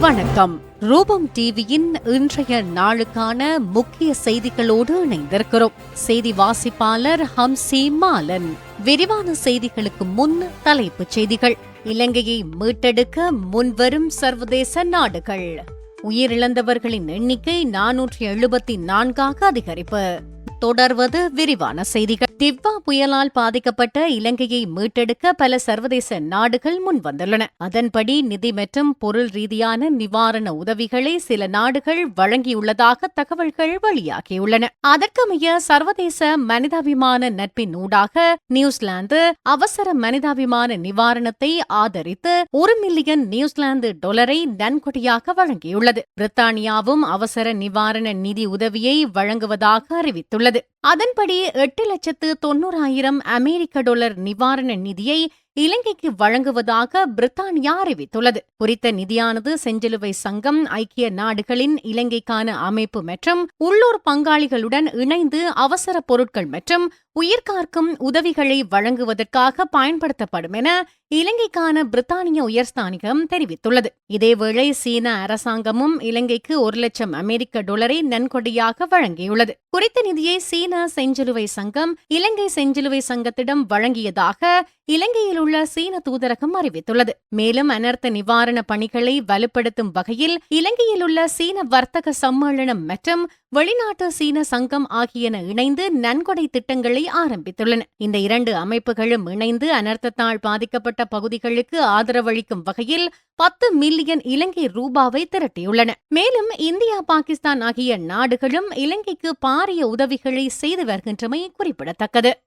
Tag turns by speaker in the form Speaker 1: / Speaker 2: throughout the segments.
Speaker 1: வணக்கம். ரூபம் டிவியின் இன்றைய நாளுக்கான முக்கிய செய்திகளோடு இணைந்திருக்கிறோம். செய்தி வாசிப்பாளர் ஹம்சி மாலன். விரிவான செய்திகளுக்கு முன் தலைப்புச் செய்திகள். இலங்கையை மீட்டெடுக்க முன்வரும் சர்வதேச நாடுகள். உயிரிழந்தவர்களின் எண்ணிக்கை நானூற்றி எழுபத்தி நான்காக அதிகரிப்பு. தொடர்வது விரிவான செய்திகள். திவ்வா புயலால் பாதிக்கப்பட்ட இலங்கையை மீட்டெடுக்க பல சர்வதேச நாடுகள் முன்வந்துள்ளன. அதன்படி நிதி மற்றும் பொருள் ரீதியான நிவாரண உதவிகளை சில நாடுகள் வழங்கியுள்ளதாக தகவல்கள் வெளியாகியுள்ளன. அதற்கமைய சர்வதேச மனிதாபிமான நட்பின் ஊடாக நியூசிலாந்து அவசர மனிதாபிமான நிவாரணத்தை ஆதரித்து ஒரு மில்லியன் நியூசிலாந்து டொலரை நன்கொடையாக வழங்கியுள்ளது. பிரித்தானியாவும் அவசர நிவாரண நிதி உதவியை வழங்குவதாக அறிவித்துள்ளது. அதன்படி எட்டு லட்சத்து தொன்னூறாயிரம் அமெரிக்க டாலர் நிவாரண நிதியை இலங்கைக்கு வழங்குவதாக பிரித்தானியா அறிவித்துள்ளது. குறித்த நிதியானது செஞ்சிலுவை சங்கம் ஐக்கிய நாடுகளின் இலங்கைக்கான அமைப்பு மற்றும் உள்ளூர் பங்காளிகளுடன் இணைந்து அவசர பொருட்கள் மற்றும் உயிர்காக்கும் உதவிகளை வழங்குவதற்காக பயன்படுத்தப்படும் என இலங்கைக்கான பிரித்தானிய உயர்ஸ்தானிகம் தெரிவித்துள்ளது. இதேவேளை சீன அரசாங்கமும் இலங்கைக்கு ஒரு லட்சம் அமெரிக்க டாலரை நன்கொடையாக வழங்கியுள்ளது. குறித்த நிதியை சீன செஞ்சிலுவை சங்கம் இலங்கை செஞ்சிலுவை சங்கத்திடம் வழங்கியதாக இலங்கையில் உள்ள சீன தூதரகம் அறிவித்துள்ளது. மேலும் அனர்த்த நிவாரண பணிகளை வலுப்படுத்தும் வகையில் இலங்கையில் உள்ள சீன வர்த்தக சம்மேளனம் மற்றும் வெளிநாட்டு சீன சங்கம் ஆகியன இணைந்து நன்கொடை திட்டங்களை ஆரம்பித்துள்ளன. இந்த இரண்டு அமைப்புகளும் இணைந்து அனர்த்தத்தால் பாதிக்கப்பட்ட பகுதிகளுக்கு ஆதரவளிக்கும் வகையில் பத்து மில்லியன் இலங்கை ரூபாவை திரட்டியுள்ளன. மேலும் இந்தியா பாகிஸ்தான் ஆகிய நாடுகளும் இலங்கைக்கு பாரிய உதவிகளை செய்து வருகின்றமை குறிப்பிடத்தக்கது.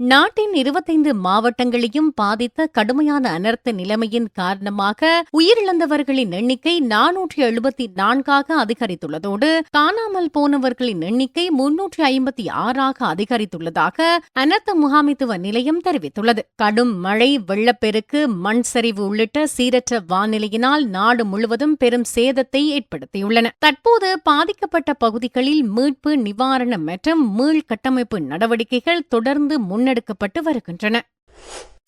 Speaker 1: நாட்டின் இருபத்தைந்து மாவட்டங்களையும் பாதித்த கடுமையான அனர்த்த நிலைமையின் காரணமாக உயிரிழந்தவர்களின் எண்ணிக்கை நானூற்றி எழுபத்தி நான்காக அதிகரித்துள்ளதோடு காணாமல் போனவர்களின் எண்ணிக்கை முன்னூற்றி ஐம்பத்தி ஆறாக அதிகரித்துள்ளதாக அனர்த்த முகாமித்துவ நிலையம் தெரிவித்துள்ளது. கடும் மழை வெள்ளப்பெருக்கு மண் சரிவு உள்ளிட்ட சீரற்ற வானிலையினால் நாடு முழுவதும் பெரும் சேதத்தை ஏற்படுத்தியுள்ளன. தற்போது பாதிக்கப்பட்ட பகுதிகளில் மீட்பு நிவாரணம் மற்றும் மீள் கட்டமைப்பு நடவடிக்கைகள் தொடர்ந்து முன்னெடுக்கப்பட்டு வருகின்றன.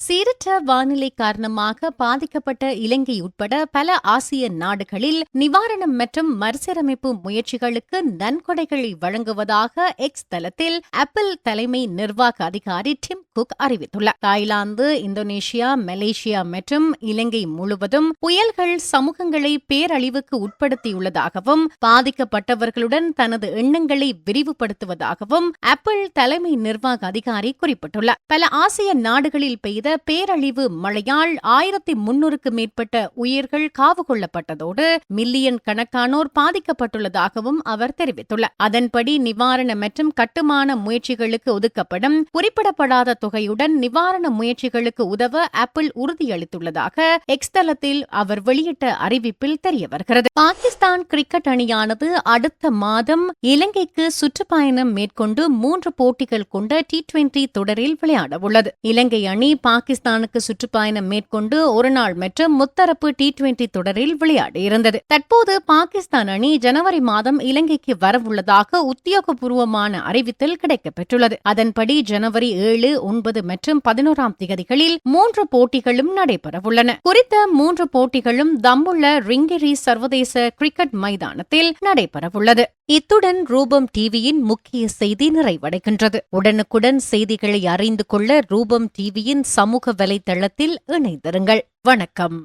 Speaker 1: சீரற்ற வானிலை காரணமாக பாதிக்கப்பட்ட இலங்கை உட்பட பல ஆசிய நாடுகளில் நிவாரணம் மற்றும் மறுசீரமைப்பு முயற்சிகளுக்கு நன்கொடைகளை வழங்குவதாக எக்ஸ் தளத்தில் ஆப்பிள் தலைமை நிர்வாக அதிகாரி டிம் குக் அறிவித்துள்ளார். தாய்லாந்து இந்தோனேஷியா மலேசியா மற்றும் இலங்கை முழுவதும் புயல்கள் சமூகங்களை பேரழிவுக்கு உட்படுத்தியுள்ளதாகவும் பாதிக்கப்பட்டவர்களுடன் தனது எண்ணங்களை விரிவுபடுத்துவதாகவும் ஆப்பிள் தலைமை நிர்வாக அதிகாரி குறிப்பிட்டுள்ளார். பல ஆசிய நாடுகளில் பெய்த பேரழிவு மழையால் ஆயிரத்தி முன்னூறுக்கு மேற்பட்ட உயிர்கள் காவு கொள்ளப்பட்டதோடு மில்லியன் கணக்கானோர் பாதிக்கப்பட்டுள்ளதாகவும் அவர் தெரிவித்துள்ளார். அதன்படி நிவாரண மற்றும் கட்டுமான முயற்சிகளுக்கு ஒதுக்கப்படும் குறிப்பிடப்படாத தொகையுடன் நிவாரண முயற்சிகளுக்கு உதவ ஆப்பிள் உறுதியளித்துள்ளதாக எக்ஸ் தளத்தில் அவர் வெளியிட்ட அறிவிப்பில் தெரிய வருகிறது பாகிஸ்தான் கிரிக்கெட் அணியானது அடுத்த மாதம் இலங்கைக்கு சுற்றுப்பயணம் மேற்கொண்டு மூன்று போட்டிகள் கொண்ட டி டுவெண்டி தொடரில் விளையாட உள்ளது. இலங்கை அணி பாகிஸ்தானுக்கு சுற்றுப்பயணம் மேற்கொண்டு ஒருநாள் மற்றும் முத்தரப்பு டி டுவெண்டி தொடரில் விளையாடியிருந்தது தற்போது பாகிஸ்தான் அணி ஜனவரி மாதம் இலங்கைக்கு வரவுள்ளதாக உத்தியோகபூர்வமான அறிவித்தல் கிடைக்கப்பெற்றுள்ளது. அதன்படி ஜனவரி ஏழு ஒன்பது மற்றும் பதினோராம் திகதிகளில் மூன்று போட்டிகளும் நடைபெறவுள்ளன. குறித்த மூன்று போட்டிகளும் தம்புள்ள ரிங்கெரி சர்வதேச கிரிக்கெட் மைதானத்தில் நடைபெறவுள்ளது. இத்துடன் ரூபம் டிவியின் முக்கிய செய்தி நிறைவடைகின்றது. உடனுக்குடன் செய்திகளை அறிந்து கொள்ள ரூபம் டிவியின் சமூக வலைதளத்தில் இணைந்திருங்கள். வணக்கம்.